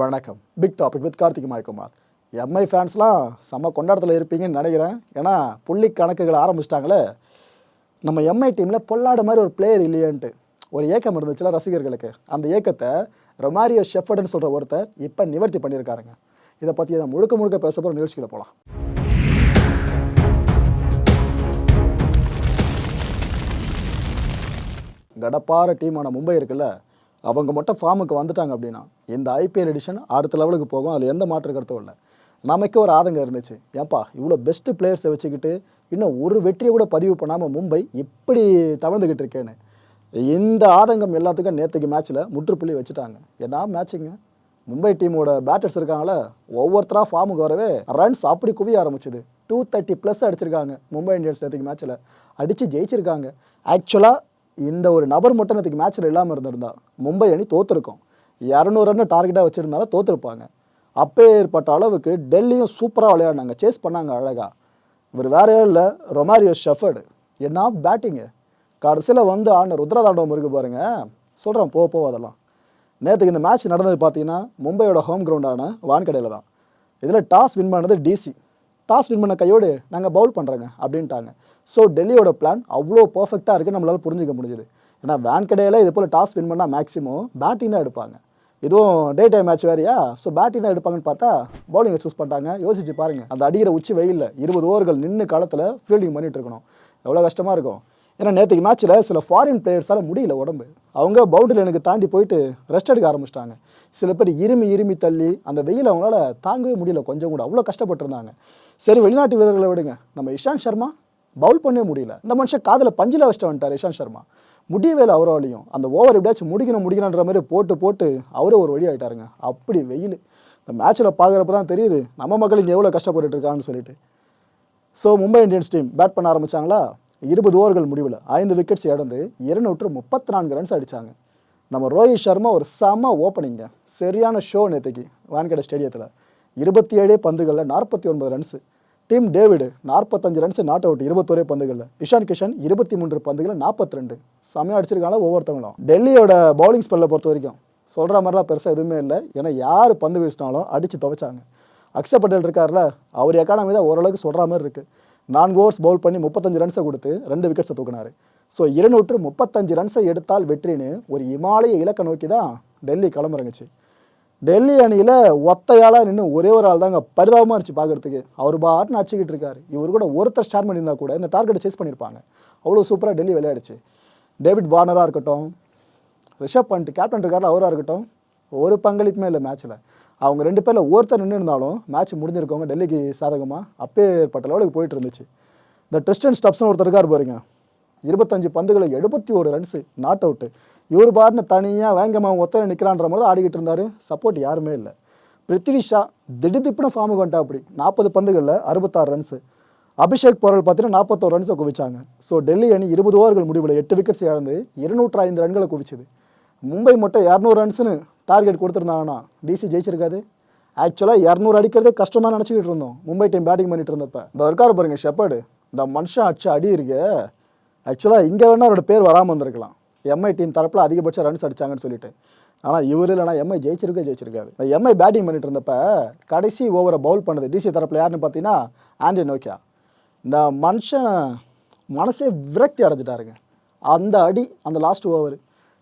வணக்கம். Big topic with Karthik Maikumar MI ஃபேன்ஸ்லாம் செம்ம கொண்டாடத்தில் இருப்பீங்கன்னு நினைக்கிறேன். ஏன்னா புள்ளி கணக்குகள் ஆரம்பிச்சிட்டாங்களே. நம்ம எம்ஐ டீமில் பொல்லாட மாதிரி ஒரு பிளேயர் இல்லையேன்ட்டு. ஒரு ஏக்கம் இருந்துச்சுல ரசிகர்களுக்கு. அந்த ஏக்கத்தை ரொமாரியோ ஷெஃபர்டுன்னு சொல்கிற ஒருத்தர் இப்போ நிவர்த்தி பண்ணியிருக்காருங்க. இதை பற்றி இதை முழுக்க முழுக்க பேச போகிற நிகழ்ச்சிகளை போகலாம் கடப்பார டீமான மும்பை இருக்குல்ல அவங்க மட்டும் ஃபார்முக்கு வந்துட்டாங்க அப்படின்னா இந்த ஐபிஎல் எடிஷன் அடுத்த லெவலுக்கு போகும். அதில் எந்த மாற்று கருத்தும் இல்லை. நமக்கு ஒரு ஆதங்கம் இருந்துச்சு. ஏப்பா இவ்வளோ பெஸ்ட்டு பிளேயர்ஸை வச்சுக்கிட்டு இன்னும் ஒரு வெற்றியை கூட பதிவு பண்ணாமல் மும்பை இப்படி தவழ்ந்துக்கிட்டு இருக்கேன்னு. இந்த ஆதங்கம் எல்லாத்துக்கும் நேற்றுக்கு மேட்ச்சில் முற்றுப்புள்ளி வச்சுட்டாங்க. என்ன மேட்சுங்க மும்பை டீமோட பேட்டர்ஸ் இருக்காங்களே ஒவ்வொருத்தராக ஃபார்முக்கு வரவே ரன்ஸ் அப்படி குவிய ஆரம்பிச்சுது. டூ தேர்ட்டி ப்ளஸ் அடிச்சிருக்காங்க மும்பை இந்தியன்ஸ் நேற்றுக்கு மேட்ச்சில் அடித்து ஜெயிச்சிருக்காங்க. ஆக்சுவலாக இந்த ஒரு நபர் மட்டும் நேற்றுக்கு மேட்ச்சில் இல்லாமல் இருந்திருந்தா மும்பை அணி தோற்றுருக்கும் இரநூறு ரன் டார்கெட்டாக வச்சுருந்தாலும் தோற்றுருப்பாங்க அப்பேற்பட்ட அளவுக்கு டெல்லியும் சூப்பராக விளையாடினாங்க. சேஸ் பண்ணாங்க அழகாக இவர் வேறு இல்லை ரொமாரியோ ஷெஃபர்டு. என்ன பேட்டிங்கு கடைசியில் வந்து ஆன ருத்ரதாண்டவம் இருக்குது பாருங்கள் சொல்கிறேன் போக போக அதெல்லாம். நேற்றுக்கு இந்த மேட்ச் நடந்தது பார்த்தீங்கன்னா மும்பையோட ஹோம் கிரவுண்டான வான்கடையில் தான் இதில் டாஸ் வின் பண்ணது டிசி டாஸ் வின் பண்ண கையோடு நாங்கள் பவுல் பண்ணுறோங்க அப்படின்ட்டாங்க. ஸோ டெல்லியோட பிளான் அவ்வளோ பர்ஃபெக்டாக இருக்குது நம்மளால் புரிஞ்சிக்க முடிஞ்சுது. ஏன்னா வேன்கடையில் இது போல் டாஸ் வின் பண்ணால் மேக்ஸிமம் பேட்டிங் தான் எடுப்பாங்க. இதுவும் டே டைம் மேட்ச் வேறையா? ஸோ பேட்டிங் தான் எடுப்பாங்கன்னு பார்த்தா பவுலிங்கை சூஸ் பண்ணிட்டாங்க. யோசிச்சு பாருங்கள் அந்த அடிக்கிற உச்சி வெயிலில் இருபது ஓவர்கள் நின்று காலத்தில் ஃபீல்டிங் பண்ணிகிட்டு இருக்கணும். எவ்வளோ கஷ்டமாக இருக்கும். ஏன்னா நேற்றுக்கு மேட்ச்சில் சில ஃபாரின் பிளேயர்ஸால் முடியல உடம்பு. அவங்க பவுண்டரி எனக்கு தாண்டி போயிட்டு ரெஸ்ட் எடுக்க ஆரம்பிச்சிட்டாங்க. சில பேர் இருமி இருமி தள்ளி அந்த வெயில் அவங்களால தாங்கவே முடியல. கொஞ்சம் கூட. அவ்வளோ கஷ்டப்பட்டிருந்தாங்க. சரி வெளிநாட்டு வீரர்களை விடுங்க. நம்ம இஷாந்த் சர்மா பவுல் பண்ணவே முடியல. இந்த மனுஷன் காதில் பஞ்சில் வச்சுட்டு வந்துட்டார் இஷாந்த் சர்மா. முடியவே இல்லை அவராலையும் அந்த ஓவர் எப்படியாச்சும் முடிக்கணும் முடிக்கணுன்ற மாதிரி போட்டு போட்டு அவரே ஒரு வழி ஆகிட்டாருங்க அப்படி வெயில். இந்த மேட்ச்சில் பார்க்குறப்ப தான் தெரியுது நம்ம மக்கள் இங்கே எவ்வளோ கஷ்டப்பட்டுருக்கான்னு சொல்லிட்டு. So Mumbai Indians team bat பண்ண ஆரம்பிச்சாங்களா? இருபது ஓவர்கள் முடிவில் ஐந்து விக்கெட்ஸ் இழந்து இருநூற்று முப்பத்தி நான்கு ரன்ஸ் அடித்தாங்க நம்ம ரோஹித் சர்மா ஒரு செம ஓப்பனிங்க சரியான ஷோ நேற்றுக்கு வான்கடை ஸ்டேடியத்தில் இருபத்தி ஏழே பந்துகளில் நாற்பத்தி ஒன்பது ரன்ஸு டீம் டேவிடு நாற்பத்தஞ்சு ரன்ஸ் நாட் அவுட் இருபத்தொரே பந்துகளில். இஷான் கிஷன் இருபத்தி மூன்று பந்துகளில் நாற்பத்தி ரெண்டு செமையாக அடிச்சிருக்காங்க ஒவ்வொருத்தவங்களும் டெல்லியோட பவுலிங் ஸ்பெல்லை பொறுத்த வரைக்கும் சொல்கிற மாதிரிலாம் பெருசாக எதுவுமே இல்லை. ஏன்னா யார் பந்து வீசினாலும் அடித்து துவைச்சாங்க. அக்ஷப் பட்டேல் இருக்கார்ல அவர் எக்கானமி தான் ஓரளவுக்கு சொல்கிற மாதிரி இருக்குது நான்கு ஓவர்ஸ் பவுல் பண்ணி முப்பத்தஞ்சு ரன்ஸை கொடுத்து ரெண்டு விக்கெட்ஸை தூக்கினார். ஸோ இருநூற்று முப்பத்தஞ்சு ரன்ஸை எடுத்தால் வெற்றின்னு ஒரு இமாலய இலக்கை நோக்கி தான் டெல்லி கிளம்புறங்குச்சு டெல்லி அணியில் ஒத்தையாளாக நின்று ஒரே ஒரு ஆள் தாங்க பரிதாபமாக இருந்துச்சு பார்க்குறதுக்கு அவர் பாட்டுன்னு அடிச்சுக்கிட்டு இருக்காரு. இவர் கூட ஒருத்தர் ஸ்டார்ட் பண்ணியிருந்தா கூட இந்த டார்கெட்டை சேஸ் பண்ணியிருப்பாங்க. அவ்வளோ சூப்பராக டெல்லி விளையாடுச்சு. டேவிட் வார்னராக இருக்கட்டும் ரிஷப் பண்ட் கேப்டன் இருக்கார் அவராக இருக்கட்டும் ஒரு பங்களிப்புமே இல்லை மேட்ச்சில் அவங்க ரெண்டு பேரில் ஒருத்தர் நின்று இருந்தாலும் மேட்ச் முடிஞ்சிருக்கவங்க டெல்லிக்கு சாதகமாக அப்பேற்பட்ட லெவலுக்கு போயிட்டு இருந்துச்சு. இந்த ட்ரிஸ்டன் ஸ்டப்ஸ்னு ஒருத்தர் இருக்கார் பாருங்க. இருபத்தஞ்சு பந்துகளை எழுபத்தி ஒரு ரன்ஸு நாட் அவுட்டு இவர் பாட்டுன்னு தனியாக வேங்கமாக ஒத்தனை நிற்கிறான்ற மாதிரி ஆடிக்கிட்டு இருந்தார். சப்போர்ட் யாருமே இல்லை. பிருத்திவி ஷா திடுதிப்புன ஃபார்முக்கு வந்துட்டா அப்படி. நாற்பது பந்துகளில் அறுபத்தாறு ரன்ஸு அபிஷேக் போரல் பார்த்தீங்கன்னா நாற்பத்தோரு ரன்ஸை குவிச்சாங்க. ஸோ டெல்லி அணி இருபது ஓவர்கள் முடிவில் எட்டு விக்கெட்ஸ் இழந்து இருநூற்று ஐந்து ரன்களை குவிச்சுது. மும்பை மட்டும் இரநூறு ரன்ஸ்னு டார்கெட் கொடுத்துருந்தாங்கன்னா டிசி ஜெயிச்சிருக்காது. ஆக்சுவலாக இரநூறு அடிக்கிறதே கஷ்டம் தான் நினச்சிக்கிட்டு இருந்தோம். மும்பை டீம் பேட்டிங் பண்ணிட்டு இருந்தப்ப. இந்த இருக்காரு பாருங்க ஷெப்பர்டு. இந்த மனுஷன் அடிச்ச அடி இருக்கு. ஆக்சுவலாக இங்கே வேணால் அவரோட பேர் வராமல் வந்திருக்கலாம் எம்ஐ டீம் தரப்பில் அதிகபட்ச ரன்ஸ் அடிச்சாங்கன்னு சொல்லிட்டு. ஆனால் இவர் இல்லைனா எம்ஐ ஜெயிச்சிருக்கே ஜெயிச்சிருக்காது. இந்த எம்ஐ பேட்டிங் பண்ணிட்டு இருந்தப்ப கடைசி ஓவரை பவுல் பண்ணது டிசி தரப்பில் யாருன்னு பார்த்தீங்கன்னா ஆண்டி நோக்கியா இந்த மனுஷன் மனசே விரக்தி அடைஞ்சிட்டாருங்க. அந்த அடி அந்த லாஸ்ட் ஓவர்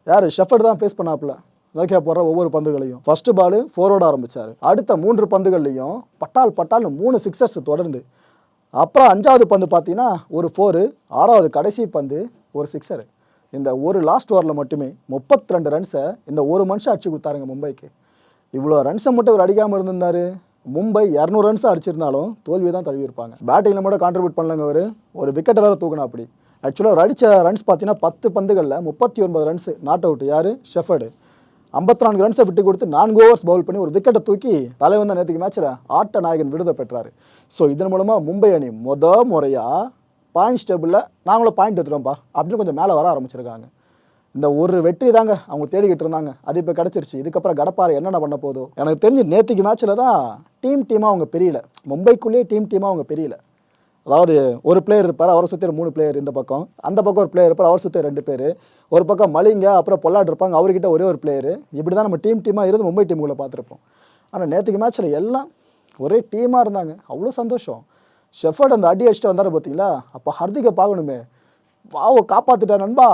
யார்? ஷெஃபர்ட் தான் ஃபேஸ் பண்ணாப்புல. நோக்கியா போடுற ஒவ்வொரு பந்துகளையும். ஃபர்ஸ்ட் பாலு ஃபோரோட ஆரம்பித்தார் அடுத்த மூன்று பந்துகள்லையும் பட்டால் பட்டால்னு மூணு சிக்ஸர்ஸ் தொடர்ந்து. அப்புறம் அஞ்சாவது பந்து பார்த்தீங்கன்னா ஒரு ஃபோரு ஆறாவது கடைசி பந்து ஒரு சிக்ஸரு இந்த ஒரு லாஸ்ட் ஓவரில் மட்டுமே முப்பத்தி ரெண்டு ரன்ஸை இந்த ஒரு மனுஷன் அடிச்சு கொடுத்தாருங்க மும்பைக்கு. இவ்வளோ ரன்ஸை மட்டும் இவர் அடிக்காமல் இருந்திருந்தாரு. மும்பை இரநூறு ரன்ஸ் அடிச்சிருந்தாலும் தோல்வி தான் தழுவியிருப்பாங்க. பேட்டிங்கில் மட்டும் கான்ட்ரிபியூட் பண்ணலங்க அவர் ஒரு விக்கெட்டை வேறு தூக்கினா அப்படி ஆக்சுவலாக அவர் அடித்த ரன்ஸ் பார்த்தீங்கன்னா பத்து பந்துகளில் முப்பத்தி ஒன்பது ரன்ஸ் நாட் அவுட் யார்? ஷெஃபர்டு ஐம்பத்தி நான்கு ரன்ஸை விட்டு கொடுத்து நான்கு ஓவர்ஸ் பவுல் பண்ணி ஒரு விக்கெட்டை தூக்கி தலைவந்த நேற்றுக்கு மேட்ச்சில் ஆட்ட நாயகன் விடுதலை பெற்றார். ஸோ இதன் மூலமாக மும்பை அணி முத முறையாக பாயிண்ட்ஸ் டேபிளில் நாங்களும் பாயிண்ட் எடுத்துகிறோம்ப்பா அப்படின்னு கொஞ்சம் மேலே வர ஆரம்பிச்சிருக்காங்க. இந்த ஒரு வெற்றி தாங்க அவங்க தேடிக்கிட்டு இருந்தாங்க. அது இப்போ கிடச்சிருச்சு. இதுக்கப்புறம் கடப்பாறை என்னென்ன பண்ண போதோ எனக்கு தெரிஞ்சு நேற்றுக்கு மேட்ச்சில் தான் டீம் டீமாக அவங்க பெரியல. மும்பைக்குள்ளேயே டீம் டீமாக அவங்க பெரியல. அதாவது ஒரு பிளேயர் இருப்பார் அவரை சுற்றி மூணு பிளேயர் இந்த பக்கம். அந்த பக்கம் ஒரு பிளேயர் இருப்பார் அவரை சுற்றி ரெண்டு பேர். ஒரு பக்கம் மலிங்க அப்புறம் பொல்லாட் இருப்பாங்க அவர்கிட்ட ஒரே ஒரு பிளேயர் இப்படி தான் நம்ம டீம் டீமாக இருந்து மும்பை டீமுக்குள்ளே பார்த்துருப்போம். ஆனால் நேற்றுக்கு மேட்ச்சில் எல்லாம் ஒரே டீமாக இருந்தாங்க. அவ்வளோ சந்தோஷம். ஷெஃபர்ட் அந்த அடி அடிச்சுட்டு வந்தார் பார்த்தீங்களா அப்போ ஹர்திகை பார்க்கணுமே வாவை காப்பாற்றிட்டா நண்பா.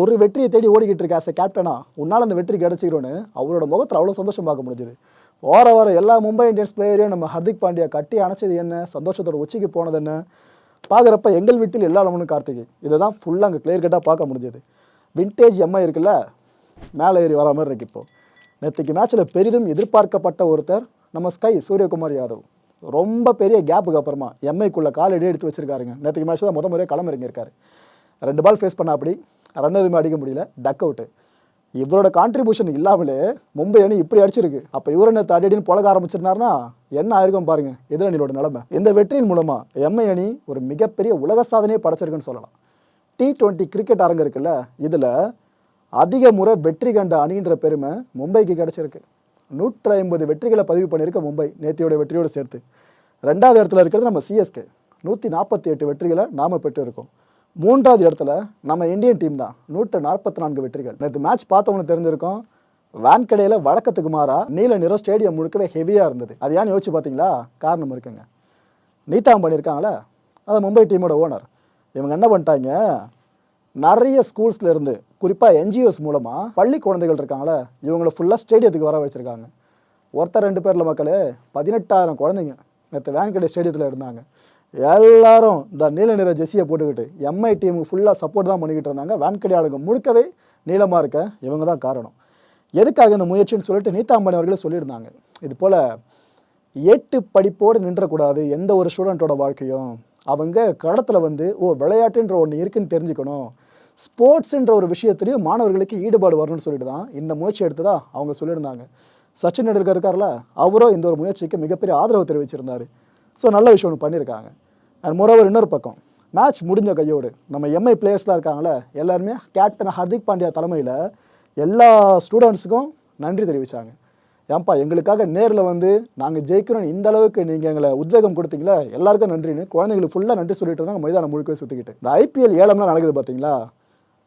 ஒரு வெற்றியை தேடி ஓடிக்கிட்டு இருக்கா ஆஸ் கேப்டனா உன்னால் அந்த வெற்றி கிடச்சிக்கிறோன்னு அவரோட முகத்தில் அவ்வளோ சந்தோஷம் பார்க்க முடிஞ்சுது. ஓர வர எல்லா மும்பை இந்தியன்ஸ் பிளேயரையும் நம்ம ஹர்திக் பாண்டியா கட்டி அணைச்சது என்ன? சந்தோஷத்தோட உச்சிக்கு போனது என்ன? பார்க்குறப்ப எங்கள் வீட்டில் எல்லா நம்மளும் கார்த்திகை. இதை தான் ஃபுல்லாக அங்கே கிளியர் கட்டாக பார்க்க முடிஞ்சது. விண்டேஜ் எம்ஐ இருக்குல்ல? மேலே ஏறி வர மாதிரி இருக்கு இப்போ. நேற்றுக்கு மேட்ச்சில் பெரிதும் எதிர்பார்க்கப்பட்ட ஒருத்தர் நம்ம ஸ்கை சூரியகுமார் யாதவ். ரொம்ப பெரிய கேப்புக்கு அப்புறமா எம்ஐக்குள்ளே கால் எடுத்து வச்சிருக்காருங்க. நேற்றுக்கு மேட்ச் தான் முத முறையாக களம் இறங்கியிருக்காரு ரெண்டு பால் ஃபேஸ் பண்ண அப்படி. ரன் எதுவுமே அடிக்க முடியல. டக் அவுட்டு இவரோட கான்ட்ரிபியூஷன் இல்லாமலே மும்பை அணி இப்படி அடிச்சிருக்கு. அப்போ இவர் என்ன அடி பழக ஆரம்பிச்சிருந்தாருன்னா என்ன ஆயிருக்கும் பாருங்க எதிரணியோட நிலைமை. இந்த வெற்றியின் மூலமாக எம்ஐ அணி ஒரு மிகப்பெரிய உலக சாதனையை படைச்சிருக்குன்னு சொல்லலாம். டி டுவெண்ட்டி கிரிக்கெட் அரங்கு இருக்குல்ல இதில் அதிக முறை வெற்றி கண்ட அணின்ற பெருமை மும்பைக்கு கிடச்சிருக்கு. நூற்றி ஐம்பது வெற்றிகளை பதிவு பண்ணியிருக்க மும்பை நேத்தியோட வெற்றியோடு சேர்த்து. ரெண்டாவது இடத்துல இருக்கிறது நம்ம சிஎஸ்கே நூற்றி நாற்பத்தி எட்டு வெற்றிகளை நாம் பெற்று இருக்கோம் மூன்றாவது இடத்துல நம்ம இந்தியன் டீம் தான். நூற்று நாற்பத்தி நான்கு வெற்றிகள். நேற்று மேட்ச் பார்த்தவங்களுக்கு தெரிஞ்சிருக்கோம். வான்கடையில் வழக்கத்துக்கு மாறா நீல நிறம் ஸ்டேடியம் முழுக்கவே ஹெவியாக இருந்தது. அது ஏன்னு யோசிச்சு பார்த்தீங்களா? காரணம் இருக்குங்க. நீத்தாம் பண்ணியிருக்காங்களே? அது மும்பை டீமோட ஓனர் இவங்க என்ன பண்ணிட்டாங்க? நிறைய ஸ்கூல்ஸ்ல இருந்து குறிப்பாக என்ஜிஓஸ் மூலமாக பள்ளி குழந்தைகள் இருக்காங்களே இவங்களை ஃபுல்லாக ஸ்டேடியத்துக்கு வர வச்சுருக்காங்க. ஒருத்தர் ரெண்டு பேரில் மக்களே பதினெட்டாயிரம் குழந்தைங்க நேற்று வேன்கடை ஸ்டேடியத்தில் இருந்தாங்க. எல்லாரும் இந்த நீல நிற ஜெர்சியை போட்டுக்கிட்டு எம்ஐ டீமுக்கு ஃபுல்லாக சப்போர்ட் தான் பண்ணிக்கிட்டு இருந்தாங்க. வேன்கடை ஆளுங்க முழுக்கவே நீளமாக இருக்க இவங்க தான் காரணம். எதுக்காக இந்த முயற்சின்னு சொல்லிட்டு நீத்தாம்பனி அவர்களே சொல்லியிருந்தாங்க. இது போல் எட்டு படிப்போடு நின்றக்கூடாது. எந்த ஒரு ஸ்டூடெண்ட்டோட வாழ்க்கையும் அவங்க களத்தில் வந்து ஓ விளையாட்டுன்ற ஒன்று இருக்குன்னு தெரிஞ்சுக்கணும். ஸ்போர்ட்ஸுன்ற ஒரு விஷயத்துலையும் மாணவர்களுக்கு ஈடுபாடு வரணும்னு சொல்லிட்டு தான் இந்த முயற்சி எடுத்ததா அவங்க சொல்லியிருந்தாங்க. சச்சின் டெண்டுல்கர் இருக்கார்ல அவரும் இந்த ஒரு முயற்சிக்கு மிகப்பெரிய ஆதரவு தெரிவிச்சிருந்தார். ஸோ நல்ல விஷயம் ஒன்று பண்ணியிருக்காங்க அண்ட் மொரோவர் இன்னொரு பக்கம் மேட்ச் முடிஞ்ச கையோடு நம்ம எம்ஐ பிளேயர்ஸ்லாம் இருக்காங்களே எல்லாருமே கேப்டன் ஹர்திக் பாண்டியா தலைமையில் எல்லா ஸ்டூடெண்ட்ஸுக்கும் நன்றி தெரிவித்தாங்க ஏன்பா எங்களுக்காக நேரில் வந்து நாங்கள் ஜெயிக்கிறோம் இந்த அளவுக்கு நீங்கள் எங்களை உத்வேகம் கொடுத்தீங்களா? எல்லாருக்கும் நன்றின்னு குழந்தைங்களுக்கு ஃபுல்லாக நன்றி சொல்லிட்டு இருந்தாங்க மைதானம் முழுக்கவே சுற்றிக்கிட்டு இந்த ஐபிஎல் ஏலம்லாம் நடக்குது பார்த்தீங்களா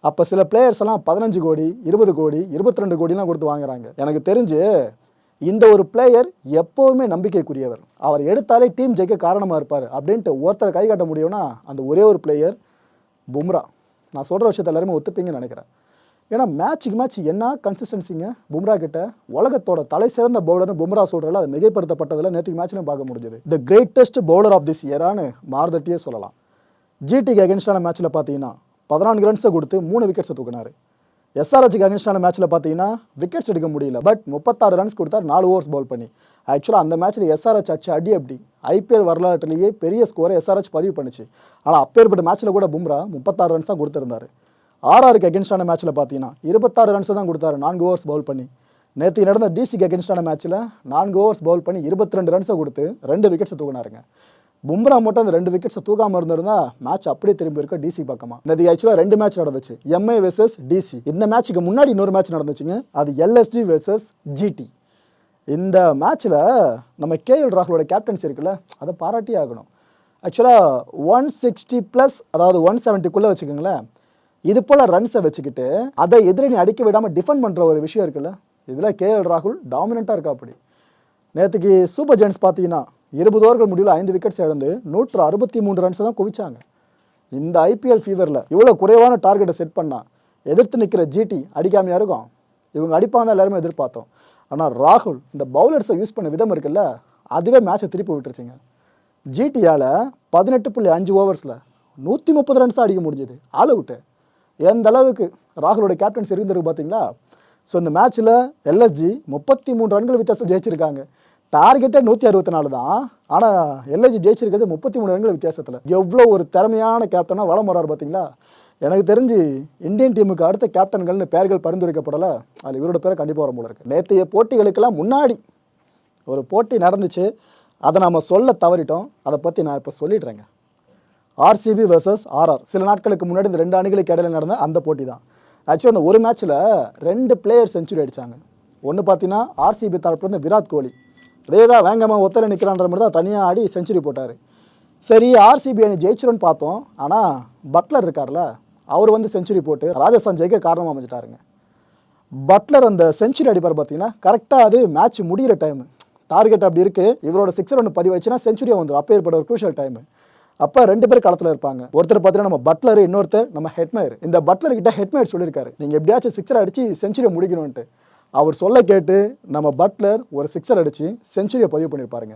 அப்போ சில பிளேயர்ஸ் எல்லாம் பதினஞ்சு கோடி இருபது கோடி இருபத்தி ரெண்டு கோடிலாம் கொடுத்து வாங்குறாங்க. எனக்கு தெரிஞ்சு இந்த ஒரு பிளேயர் எப்போவுமே நம்பிக்கைக்குரியவர். அவர் எடுத்தாலே டீம் ஜெயிக்க காரணமாக இருப்பார் அப்படின்ட்டு ஒருத்தரை கை காட்ட முடியும்னா அந்த ஒரே ஒரு பிளேயர் பும்ரா. நான் சொல்கிற விஷயத்த எல்லாருமே ஒத்துப்பீங்கன்னு நினைக்கிறேன். ஏன்னா மேட்ச்சுக்கு மேட்ச் என்ன கன்சிஸ்டன்சிங்க பும்ரா கிட்ட உலகத்தோட தலை சிறந்த பவுலர்னு பும்ரா சொல்கிறல அது மிகைப்படுத்தப்பட்டதில் நேற்றுக்கு மேட்ச்லையும் பார்க்க முடிஞ்சது. The greatest bowler of this இயரானு மார்தட்டியே சொல்லலாம். ஜிடிக்கு அகேன்ஸ்டான மேட்ச்சில் பார்த்தீங்கன்னா பதினான்கு ரன்ஸை கொடுத்து மூணு விக்கெட்ஸை தூக்கினார். எஸ்ஆர்ஹெச்சுக்கு அகேன்ஸ்டான மேட்ச்சில் பார்த்தீங்கன்னா விக்கெட்ஸ் எடுக்க முடியல. பட் முப்பத்தாறு ரன்ஸ் கொடுத்தார் நாலு ஓவர்ஸ் பவுல் பண்ணி. ஆக்சுவலாக அந்த மேட்ச்சில் எஸ்ஆர்ஹெச் அடிச்சு அடி அப்படி ஐபிஎல் வரலாற்றுலேயே பெரிய ஸ்கோரை எஸ்ஆர்ஹெச் பதிவு பண்ணிச்சு. ஆனால் அப்பேற்பட்ட மேட்ச்சில் கூட பும்ரா முப்பத்தாறு ரன்ஸ் தான் கொடுத்துருந்தாரு. ஆர்ஆருக்கு அகேன்ஸ்டான மேட்ச்சில் பார்த்தீங்கன்னா இருபத்தாறு ரன்ஸ் தான் கொடுத்தாரு நான்கு ஓவர்ஸ் பவுல் பண்ணி. நேற்று நடந்த டிசிக்கு அகேன்ஸ்டான மேட்ச்சில் நான்கு ஓவர்ஸ் பவுல் பண்ணி இருபத்தி ரெண்டு ரன்ஸை கொடுத்து ரெண்டு விக்கெட்ஸை தூக்கினாருங்க. பும்ரா மட்டும் அந்த ரெண்டு விக்கெட்ஸை தூக்காமல் இருந்திருந்தா மேட்ச் அப்படியே திரும்பி இருக்க டிசி பக்கமா. நேற்று ஆக்சுவலாக ரெண்டு மேட்ச் நடந்துச்சு. எம்ஐ வெர்சஸ் டிசி இந்த மேட்ச்சுக்கு முன்னாடி இன்னொரு மேட்ச் நடந்துச்சுங்க. அது எல்எஸ்ஜி வெர்சஸ் ஜிடி இந்த மேட்ச்சில் நம்ம கேஎல் ராகுலோட கேப்டன்சி இருக்குல்ல அதை பாராட்டி ஆகணும். ஆக்சுவலாக ஒன் சிக்ஸ்டி ப்ளஸ் அதாவது ஒன் செவன்ட்டிக்குள்ளே வச்சுக்கோங்களேன். இது போல் ரன்ஸை வச்சுக்கிட்டு அதை எதிரணி அடிக்க விடாமல் டிஃபெண்ட் பண்ணுற ஒரு விஷயம் இருக்குல்ல. இதில் கேஎல் ராகுல் டாமினண்ட்டாக இருக்கா அப்படி. நேற்றுக்கு சூப்பர் ஜெயின்ஸ் பார்த்தீங்கன்னா இருபது ஓவர்கள் முடிவில் ஐந்து விக்கெட்ஸ் இழந்து நூற்று அறுபத்தி மூன்று ரன்ஸை தான் குவிச்சாங்க. இந்த ஐபிஎல் ஃபீவரில் இவ்வளோ குறைவான டார்கெட்டை செட் பண்ணால் எதிர்த்து நிற்கிற ஜிடி அடிக்காமையாக இருக்கும்? இவங்க அடிப்பாங்க தான் எல்லாருமே எதிர்பார்த்தோம். ஆனால் ராகுல் இந்த பவுலர்ஸை யூஸ் பண்ண விதம் இருக்குல்ல அதுவே மேட்சை திருப்பி விட்டுருச்சுங்க. ஜிடியால் பதினெட்டு புள்ளி அஞ்சு ஓவர்ஸில் நூற்றி முப்பது ரன்ஸ் தான் அடிக்க முடிஞ்சது. ஆல் அவுட்டு எந்த அளவுக்கு ராகுலோட கேப்டன்ஸ் இருந்திருக்கு பார்த்தீங்களா ஸோ இந்த மேட்ச்சில் எல்எஸ்ஜி முப்பத்தி மூணு ரன்கள் வித்தியாசம் ஜெயிச்சிருக்காங்க. டார்கெட்டே நூற்றி அறுபத்தி நாலு தான் ஆனால் எல்ஐஜி ஜெயிச்சிருக்கிறது முப்பத்தி மூணு ரன்கள் வித்தியாசத்தில். எவ்வளோ ஒரு திறமையான கேப்டனாக வளம் வர்றாரு பார்த்தீங்களா எனக்கு தெரிஞ்சு இந்தியன் டீமுக்கு அடுத்த கேப்டன்கள்னு பெயர்கள் பரிந்துரைக்கப்படலை. அதில் இவரோட பேரை கண்டிப்பாக வர போல நேற்றைய போட்டிகளுக்கெல்லாம் முன்னாடி ஒரு போட்டி நடந்துச்சு. அதை நாம் சொல்ல தவறிட்டோம். அதை பற்றி நான் இப்போ சொல்லிடுறேங்க. ஆர்சிபி வெர்சஸ் ஆர்ஆர் சில நாட்களுக்கு முன்னாடி இந்த ரெண்டு அணிகளுக்கு இடையில நடந்த அந்த போட்டி தான் ஆக்சுவலாக அந்த ஒரு மேட்ச்சில் ரெண்டு பிளேயர் செஞ்சுரி அடித்தாங்க ஒன்று பார்த்தீங்கன்னா ஆர்சிபி தரப்புலேருந்து விராட் கோலி. அதே தான் வேங்கமாக ஒத்தலை நிற்கிறான்ற மாதிரி தான் தனியாக ஆடி செஞ்சுரி போட்டார். சரி ஆர்சிபி அணி ஜெயிச்சிரும்னு பார்த்தோம். ஆனால் பட்லர் இருக்கார்ல அவர் வந்து செஞ்சுரி போட்டு ராஜஸ்தான் ஜெயிக்க காரணமாக அமைஞ்சிட்டாருங்க. பட்லர் அந்த செஞ்சுரி அடிப்பார் பார்த்தீங்கன்னா கரெக்டாக அது மேட்ச் முடிகிற டைம் டார்கெட் அப்படி இருக்குது இவரோட சிக்ஸர் ஒன்று பதிவு வச்சுன்னா செஞ்சுரியாக வந்துடும் அப்போ ஏற்பட ஒரு குரூஷியல் டைம் அப்போ ரெண்டு பேர் களத்தில் இருப்பாங்க. ஒருத்தர் பார்த்தீங்கன்னா நம்ம பட்லர் இன்னொருத்தர் நம்ம ஹெட்மேயர் இந்த பட்லர் கிட்ட ஹெட்மேயர் சொல்லியிருக்காரு. நீங்கள் எப்படியாச்சும் சிக்ஸர் அடித்து செஞ்சுரியை முடிக்கணும்ன்ட்டு. அவர் சொல்ல கேட்டு நம்ம பட்லர் ஒரு சிக்ஸர் அடித்து செஞ்சுரியை பதிவு பண்ணியிருப்பாருங்க.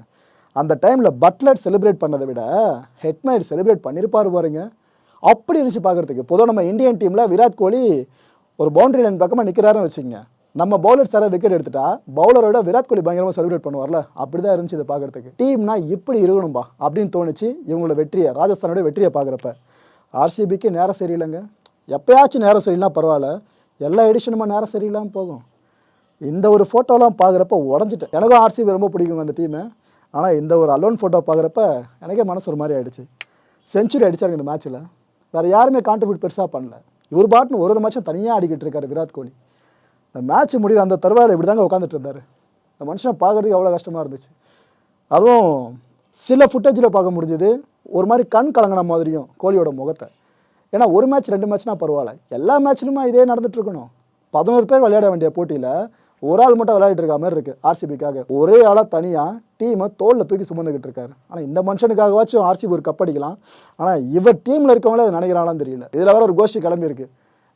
அந்த டைமில் பட்லர் செலிப்ரேட் பண்ணதை விட ஹெட்மேயர் செலிப்ரேட் பண்ணியிருப்பாரு பாருங்க. அப்படி இருந்துச்சு பார்க்குறதுக்கு. பொதுவாக நம்ம இந்தியன் டீமில் விராட் கோலி ஒரு பவுண்டரி லைன் பக்கமாக நிற்கிறாருன்னு வச்சுங்க நம்ம பவுலர் சாரை விக்கெட் எடுத்துட்டா பவுலரோட விராட் கோலி பயங்கரமாக செலிப்ரேட் பண்ணுவார்ல. அப்படி தான் இருந்துச்சு இதை பார்க்குறதுக்கு. டீம்னா இப்படி இருக்கணும்பா அப்படின்னு தோணுச்சு இவங்களோட வெற்றியை ராஜஸ்தானோட வெற்றியை பார்க்குறப்ப. ஆர்சிபிக்கு நேரம் சரியில்லைங்க. எப்போயாச்சும் நேரம் சரியில்லைனா பரவாயில்ல. எல்லா எடிஷனுமா நேரம் சரியில்லாமல் போகும். இந்த ஒரு ஃபோட்டோலாம் பார்க்குறப்ப உடஞ்சிட்டேன். எனக்கும் ஆர்சிபி ரொம்ப பிடிக்குங்க அந்த டீமு ஆனால் இந்த ஒரு அலோன் ஃபோட்டோ பார்க்குறப்ப எனக்கே மனசு ஒரு மாதிரி ஆகிடுச்சு செஞ்சுரி அடித்தாருங்க இந்த மேட்ச்சில் வேறு யாருமே கான்ட்ரிபியூட் பெருசாக பண்ணல. இவர் பாட்டுன்னு ஒரு ஒரு மேட்சும் தனியாக ஆடிக்கிட்டு இருக்காரு விராட் கோலி. இந்த மேட்ச் முடிகிற அந்த தருவாயில் இப்படி தாங்க உட்காந்துட்டு இருந்தார். இந்த மனுஷனை பார்க்குறதுக்கு எவ்வளோ கஷ்டமாக இருந்துச்சு. அதுவும் சில ஃபுட்டேஜில் பார்க்க முடிஞ்சது. ஒரு மாதிரி கண் கலங்கின மாதிரியும் கோலியோட முகத்தை. ஏன்னா ஒரு மேட்ச் ரெண்டு மேட்ச்னா பரவாயில்ல. எல்லா மேட்ச்லுமே இதே நடந்துகிட்ருக்கணும் பதினோரு பேர் விளையாட வேண்டிய போட்டியில் ஒரு ஆள் மட்டும் விளையாடிட்டு இருக்க மாதிரி இருக்குது ஆர்சிபிக்காக. ஒரே ஆளாக தனியாக டீமை தோளில் தூக்கி சுமந்துக்கிட்டு இருக்காரு. ஆனால் இந்த மனுஷனுக்காகவாச்சும் ஆர்சிபி ஒரு கப் அடிக்கலாம். ஆனால் இவர் டீமில் இருக்கவங்களே அதை நினைக்கிறாங்களான்னு தெரியல. இதில் வர ஒரு கோஷ்டி கிளம்பியிருக்கு.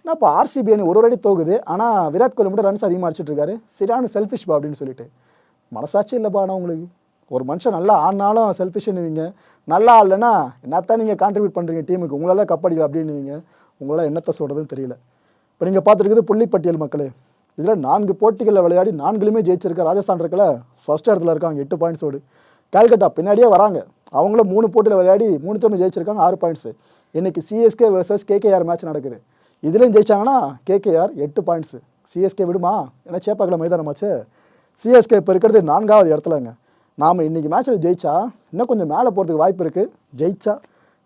என்ன இப்போ ஆர்சிபி அணி ஒரு ஒரு அடி தோகுது ஆனால் விராட் கோலி மட்டும் ரன்ஸ் அதிகமாக அடிச்சிட்டு இருக்காரு. சரியான செல்ஃபிஷ் பா அப்படின்னு சொல்லிட்டு. மனசாட்சி இல்லைப்பா ஆனால் உங்களுக்கு. ஒரு மனுஷன் நல்லா ஆடினாலும் செல்ஃபிஷ்னுவீங்க நல்லா ஆடலைன்னா என்னத்தான் நீங்கள் கான்ட்ரிபியூட் பண்ணுறீங்க டீமுக்கு உங்களால் கப் அடிக்கல அப்படின்னுவீங்க. உங்களால் என்னத்தை சொல்கிறதுன்னு தெரியல. இப்போ நீங்கள் பார்த்துருக்குது புள்ளிப்பட்டியல் மக்களே. இதில் நான்கு போட்டிகளில் விளையாடி நான்குலையுமே ஜெயிச்சிருக்க ராஜஸ்தான் இருக்கல ஃபர்ஸ்ட் இடத்துல இருக்காங்க எட்டு பாயிண்ட்ஸோடு கால்கட்டா பின்னாடியே வராங்க. அவங்களும் மூணு போட்டியில் விளையாடி மூணு டைம் ஜெயிச்சிருக்காங்க ஆறு பாயிண்ட்ஸு இன்றைக்கி சிஎஸ்கே வர்சஸ் கேகேஆர் மேட்ச் நடக்குது. இதுலேயும் ஜெயிச்சாங்கன்னா கேகேஆர் எட்டு பாயிண்ட்ஸு சிஎஸ்கே விடுமா? ஏன்னா சேப்பாக்கில் மைதானமாச்சு சிஎஸ்கே இப்போ இருக்கிறது நான்காவது இடத்துலங்க. நாம் இன்றைக்கி மேட்ச்சில் ஜெயிச்சா இன்னும் கொஞ்சம் மேலே போகிறதுக்கு வாய்ப்பு இருக்குது ஜெயிச்சா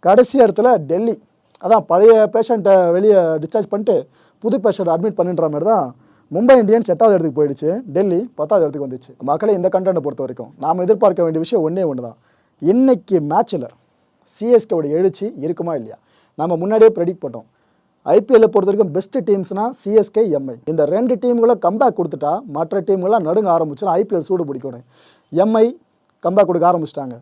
கடைசி இடத்துல டெல்லி. அதான் பழைய பேஷண்ட்டை வெளியே டிஸ்சார்ஜ் பண்ணிட்டு புது பேஷண்ட்டை அட்மிட் பண்ணுன்ற மாதிரி தான் மும்பை இந்தியன்ஸ் எட்டாவது இடத்துக்கு போயிடுச்சு. டெல்லி பத்தாவது இடத்துக்கு வந்துச்சு. மக்களை இந்த கண்டென்ட்டை பொறுத்த வரைக்கும் நாம் எதிர்பார்க்க வேண்டிய விஷயம் ஒன்றே ஒன்று தான் இன்னைக்கு மேட்ச்சில் சிஎஸ்கேவோட எழுச்சி இருக்குமா இல்லையா? நம்ம முன்னாடியே ப்ரெடிக்ட் பண்ணோம். ஐபிஎல்லை பொறுத்த வரைக்கும் பெஸ்ட் டீம்ஸ்னா சிஎஸ்கே எம்ஐ இந்த ரெண்டு டீம்களும் கம்பேக் கொடுத்துட்டா மற்ற டீம்களாம் நடுங்க ஆரம்பிச்சிடும் ஐபிஎல் சூடு பிடிக்கணும். எம்ஐ கம்பேக் கொடுக்க ஆரம்பிச்சிட்டாங்க.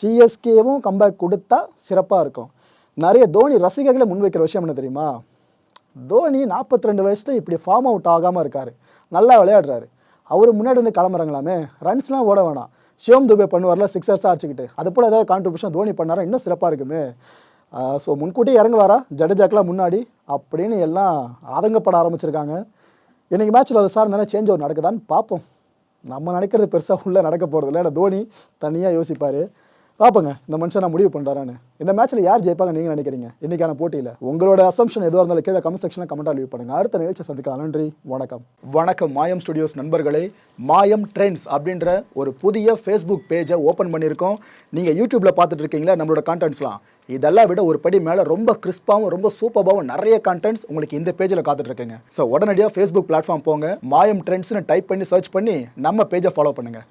சிஎஸ்கேவும் கம்பேக் கொடுத்தா சிறப்பாக இருக்கும். நிறைய தோனி ரசிகர்களை முன்வைக்கிற விஷயம் என்ன தெரியுமா? தோனி நாற்பத்தி ரெண்டு வயசில் இப்படி ஃபார்ம் அவுட் ஆகாமல் இருக்கார். நல்லா விளையாடுறாரு. அவர் முன்னாடி வந்து கிளம்புறாங்களாமே ரன்ஸ்லாம் ஓட வேணாம். சிவம் துபே பண்ணுவார்ல சிக்ஸர்ஸாக அடிச்சுக்கிட்டு. அது போல் ஏதாவது கான்ட்ரிபியூஷன் தோனி பண்ணாரா? இன்னும் சிறப்பாக இருக்குமே. ஸோ முன்கூட்டியே இறங்குவாரா? ஜடேஜாக்கெலாம் முன்னாடி அப்படின்னு எல்லாம் ஆதங்கப்பட ஆரம்பிச்சிருக்காங்க. இன்றைக்கி மேட்ச்சில் அது சார் நிறைய சேஞ்ச் ஒரு நடக்குதான்னு பார்ப்போம். நம்ம நினைக்கிறது பெருசாக உள்ளே நடக்க போகிறது இல்லை தோனி தனியாக யோசிப்பார். பார்ப்போங்க இந்த மனுஷன் நான் முடிவு பண்ணுறாரான்னு இந்த மேட்ச்சில் யார் ஜெயிப்பாங்க நீங்கள் நினைக்கிறீங்க? இன்னைக்கான போட்டியில். உங்களோட அசம்ஷன் எதுவாக இருந்தாலும் கீழே கமெண்ட் செக்ஷனில் கமெண்டாக லீவ் பண்ணுங்க. அடுத்த நிகழ்ச்சி சந்திக்கலாம். நன்றி வணக்கம். வணக்கம் மாயம் ஸ்டுடியோஸ் நண்பர்களே. மாயம் ட்ரெண்ட்ஸ் அப்படின்ற ஒரு புதிய ஃபேஸ்புக் பேஜை ஓப்பன் பண்ணியிருக்கோம். நீங்கள் யூடியூப்பில் பார்த்துட்டு இருக்கீங்களா? நம்மளோட கான்டென்ட்ஸ்லாம் இதெல்லாம் விட ஒரு படி மேலே ரொம்ப கிறிஸ்பாகவும் ரொம்ப சூப்பராகவும் நிறைய கண்டென்ட்ஸ் உங்களுக்கு இந்த பேஜில் காத்துட்ருக்குங்க ஸோ உடனடியாக ஃபேஸ்புக் பிளாட்ஃபார்ம் போங்க. மாயம் ட்ரெண்ட்ஸ்னு டைப் பண்ணி சர்ச் பண்ணி நம்ம பேஜை ஃபாலோ பண்ணுங்கள்